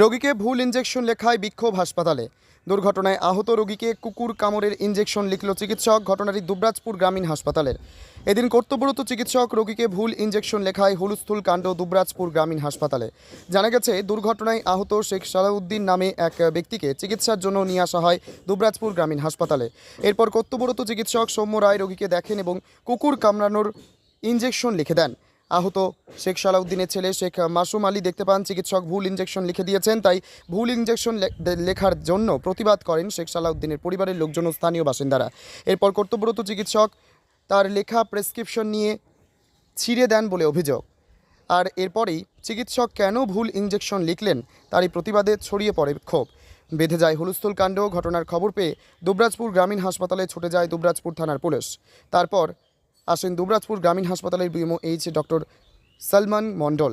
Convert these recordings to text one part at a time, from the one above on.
রোগীকে ভুল ইঞ্জেকশন লেখায় বিক্ষোভ হাসপাতালে। দুর্ঘটনায় আহত রোগীকে কুকুর কামড়ের ইঞ্জেকশন লিখল চিকিৎসক, ঘটনাটি দুবরাজপুর গ্রামীণ হাসপাতালের। এদিন কর্তব্যরত চিকিৎসক রোগীকে ভুল ইঞ্জেকশন লেখায় হুলস্থুল কাণ্ড দুবরাজপুর গ্রামীণ হাসপাতালে। জানা গেছে, দুর্ঘটনায় আহত শেখ সালাউদ্দিন নামে এক ব্যক্তিকে চিকিৎসার জন্য নিয়ে আসা হয় দুবরাজপুর গ্রামীণ হাসপাতালে। এরপর কর্তব্যরত চিকিৎসক সৌম্য রায় রোগীকে দেখেন এবং কুকুর কামড়ানোর ইঞ্জেকশন লিখে দেন। আহত শেখ সালাউদ্দিনের ছেলে শেখ মাসুম আলী দেখতে পান। চিকিৎসক ভুল ইঞ্জেকশন লিখে দিয়েছেন, তাই ভুল ইঞ্জেকশন লেখার জন্য প্রতিবাদ করেন শেখ সালাউদ্দিনের পরিবারের লোকজন স্থানীয় বাসিন্দারা। এরপর কর্তব্যরত চিকিৎসক তার লেখা প্রেসক্রিপশন নিয়ে ছিঁড়ে দেন বলে অভিযোগ। আর এরপরেই চিকিৎসক কেন ভুল ইঞ্জেকশন লিখলেন, তারই প্রতিবাদে ছড়িয়ে পড়ে ক্ষোভ। বেঁধে যায় হুলস্থুল কাণ্ড, ঘটনার খবর পেয়ে দুবরাজপুর গ্রামীণ হাসপাতালে ছুটে যায় দুবরাজপুর থানার পুলিশ। তারপর আসেন দুবরাজপুর গ্রামীণ হাসপাতালের বিএমওএইচ ডক্টর সলমান মণ্ডল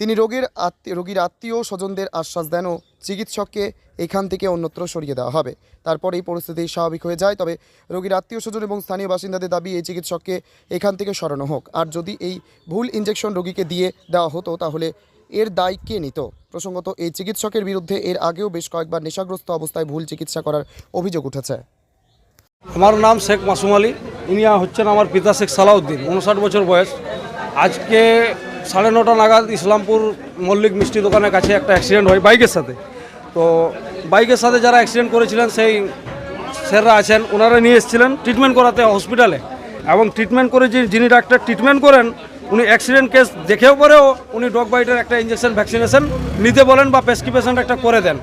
তিনি রোগীর আত্মীয় রোগীর আত্মীয় স্বজনদের আশ্বাস দেন ও চিকিৎসককে এখান থেকে অন্যত্র সরিয়ে দেওয়া হবে। তারপর এই পরিস্থিতি স্বাভাবিক হয়ে যায়, তবে রোগীর আত্মীয় স্বজন এবং স্থানীয় বাসিন্দাদের দাবি, এই চিকিৎসককে এখান থেকে সরানো হোক। আর যদি এই ভুল ইঞ্জেকশন রোগীকে দিয়ে দেওয়া হতো, তাহলে এর দায় কে নিত? প্রসঙ্গত, এই চিকিৎসকের বিরুদ্ধে এর আগেও বেশ কয়েকবার নেশাগ্রস্ত অবস্থায় ভুল চিকিৎসা করার অভিযোগ উঠেছে। আমার নাম শেখ মাসুম আলী। ইনি হচ্ছেন আমার পিতা শেখ সালাউদ্দিন, উনষাট বছর বয়স। আজকে সাড়ে নটা নাগাদ ইসলামপুর মল্লিক মিষ্টি দোকানের কাছে একটা অ্যাক্সিডেন্ট হয় বাইকের সাথে। তো বাইকের সাথে যারা অ্যাক্সিডেন্ট করেছিলেন, সেই স্যাররা আছেন, ওনারা নিয়ে এসেছিলেন ট্রিটমেন্ট করাতে হসপিটালে এবং ট্রিটমেন্ট করে যে যিনি ডাক্তার ট্রিটমেন্ট করেন, উনি অ্যাক্সিডেন্ট কেস দেখেও পরেও উনি ডগ বাইটের একটা ইঞ্জেকশন ভ্যাকসিনেশন নিতে বলেন বা প্রেসক্রিপশন একটা করে দেন।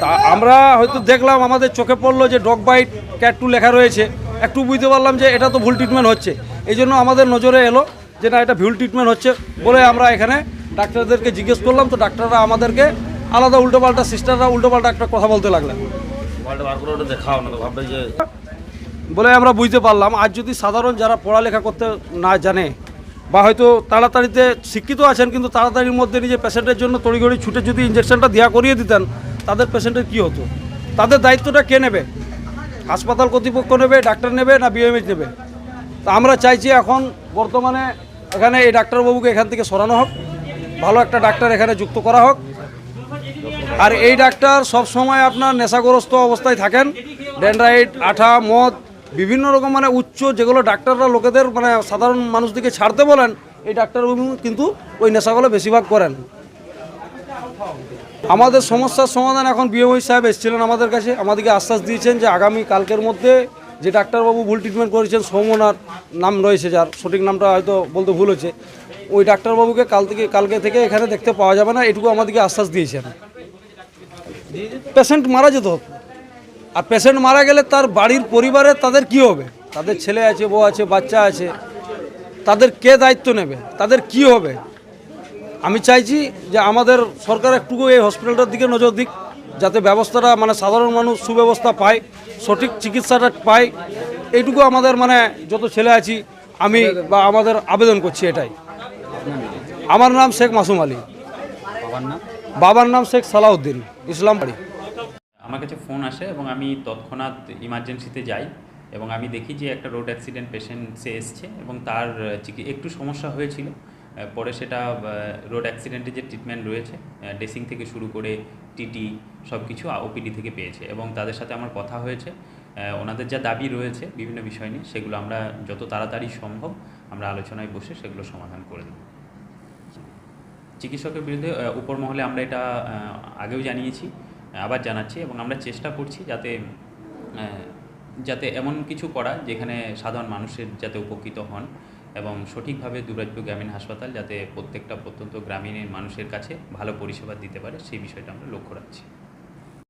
তা আমরা হয়তো দেখলাম, আমাদের চোখে পড়ল যে ডগ বাইট ক্যাট টু লেখা রয়েছে। একটু বুঝতে পারলাম যে এটা তো ভুল ট্রিটমেন্ট হচ্ছে। এই জন্য আমাদের নজরে এলো যে না এটা ভুল ট্রিটমেন্ট হচ্ছে বলে আমরা এখানে ডাক্তারদেরকে জিজ্ঞেস করলাম। তো ডাক্তাররা আমাদেরকে আলাদা উল্টোপাল্টা সিস্টাররা উল্টোপাল্টা একটা কথা বলতে লাগলেন। বলে আমরা বুঝতে পারলাম। আর যদি সাধারণ যারা পড়ালেখা করতে না জানে বা হয়তো তাড়াতাড়িতে শিক্ষিত আছেন কিন্তু তাড়াতাড়ির মধ্যে নিজের পেশেন্টের জন্য তড়িঘড়ি ছুটে যদি ইঞ্জেকশনটা দেওয়া করিয়ে দিতেন তাদের পেশেন্টের কী হতো? তাদের দায়িত্বটা কে নেবে? হাসপাতাল কর্তৃপক্ষ নেবে, ডাক্তার নেবে না বিএমএইচ নেবে? তা আমরা চাইছি এখন বর্তমানে এখানে এই ডাক্তারবাবুকে এখান থেকে সরানো হোক, ভালো একটা ডাক্তার এখানে যুক্ত করা হোক। আর এই ডাক্তার সব সময় আপনার নেশাগ্রস্ত অবস্থায় থাকেন, ডেন্ড্রাইট, আঠা, মদ, বিভিন্ন রকম মানে উচ্চ যেগুলো ডাক্তাররা লোকেদের মানে সাধারণ মানুষদিকে ছাড়তে বলেন, এই ডাক্তারবাবু কিন্তু ওই নেশাগুলো বেশিরভাগ করেন। আমাদের সমস্যার সমাধান এখন বিএমই সাহেব এসেছিলেন আমাদের কাছে। আমাদেরকে আশ্বাস দিয়েছেন যে আগামী কালকের মধ্যে যে ডাক্তারবাবু ভুল ট্রিটমেন্ট করেছেন সৌমনাথ নাম রয়েছে যার, সঠিক নামটা হয়তো বলতে ভুল হচ্ছে। ওই ডাক্তারবাবুকে কাল থেকে, কালকে থেকে এখানে দেখতে পাওয়া যাবে না, এটুকু আমাদেরকে আশ্বাস দিয়েছেন। পেশেন্ট মারা যেত। আর পেশেন্ট মারা গেলে তার বাড়ির পরিবারে তাদের কি হবে? তাদের ছেলে আছে, বউ আছে, বাচ্চা আছে, তাদের কে দায়িত্ব নেবে? তাদের কি হবে? আমি চাইছি যে আমাদের সরকার একটুকু এই হসপিটালটার দিকে নজর দিক যাতে ব্যবস্থাটা মানে সাধারণ মানুষ সুব্যবস্থা পায় সঠিক চিকিৎসাটা পায়। এইটুকু আমাদের মানে যত ছেলে আছি আমি বা আমাদের আবেদন করছি এটাই। আমার নাম শেখ মাসুম আলী। বাবার নাম? বাবার নাম শেখ সালাউদ্দিন ইসলাম বাড়ি। আমার কাছে ফোন আসে এবং আমি তৎক্ষণাৎ ইমার্জেন্সিতে যাই এবং আমি দেখি যে একটা রোড অ্যাক্সিডেন্ট পেশেন্ট সে এসছে এবং তার একটু সমস্যা হয়েছিল। পরে সেটা রোড অ্যাক্সিডেন্টের যে ট্রিটমেন্ট রয়েছে ড্রেসিং থেকে শুরু করে টিটি সব কিছু ওপিডি থেকে পেয়েছে এবং তাদের সাথে আমার কথা হয়েছে। ওনাদের যা দাবি রয়েছে বিভিন্ন বিষয় নিয়ে, সেগুলো আমরা যত তাড়াতাড়ি সম্ভব আমরা আলোচনায় বসে সেগুলো সমাধান করে দেব। চিকিৎসকের বিরুদ্ধে উপর মহলে আমরা এটা আগেও জানিয়েছি, আবার জানাচ্ছি এবং আমরা চেষ্টা করছি যাতে যাতে এমন কিছু করা যেখানে সাধারণ মানুষের যাতে উপকৃত হন। এবং সঠিকভাবে দুরাজ্য গ্রামীণ হাসপাতাল যাতে প্রত্যেকটা প্রত্যন্ত গ্রামীণের মানুষের কাছে ভালো পরিষেবা দিতে পারে, সেই বিষয়টা আমরা লক্ষ্য রাখছি।